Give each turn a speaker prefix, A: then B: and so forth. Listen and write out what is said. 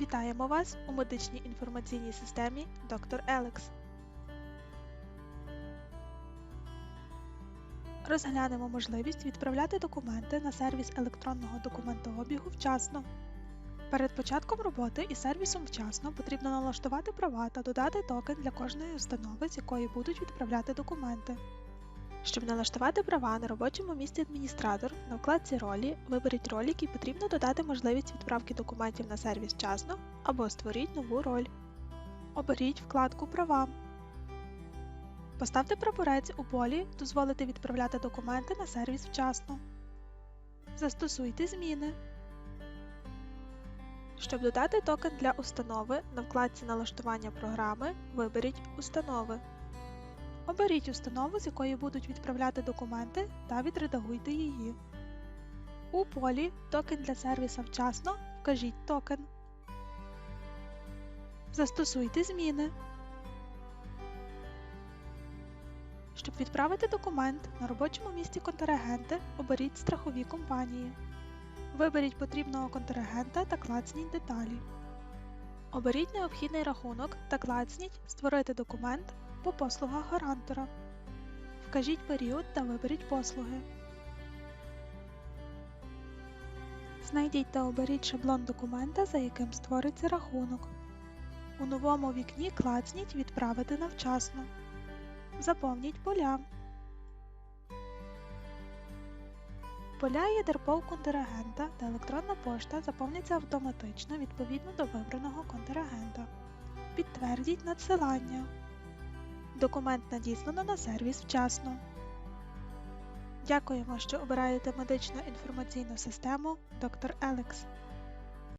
A: Вітаємо вас у медичній інформаційній системі Dr. Елекс. Розглянемо можливість відправляти документи на сервіс електронного документообігу вчасно. Перед початком роботи із сервісом вчасно потрібно налаштувати права та додати токен для кожної установи, з якої будуть відправляти документи. Щоб налаштувати права на робочому місці адміністратор, на вкладці ролі виберіть роль, який потрібно додати можливість відправки документів на сервіс вчасно або створіть нову роль. Оберіть вкладку Права. Поставте прапорець у полі Дозволити відправляти документи на сервіс вчасно. Застосуйте зміни. Щоб додати токен для установи, на вкладці Налаштування програми виберіть Установи. Оберіть установу, з якої будуть відправляти документи та відредагуйте її. У полі Токен для сервіса вчасно вкажіть токен. Застосуйте зміни. Щоб відправити документ на робочому місці контрагента, оберіть страхові компанії. Виберіть потрібного контрагента та клацніть деталі. Оберіть необхідний рахунок та клацніть Створити документ по послугах гарантора. Вкажіть період та виберіть послуги. Знайдіть та оберіть шаблон документа, за яким створиться рахунок. У новому вікні клацніть Відправити на вчасно. Заповніть поля. Поля ЄДРПОВ контрагента та електронна пошта заповняться автоматично відповідно до вибраного контрагента. Підтвердіть надсилання. Документ надіслано на сервіс вчасно. Дякуємо, що обираєте медичну інформаційну систему Доктор Елекс.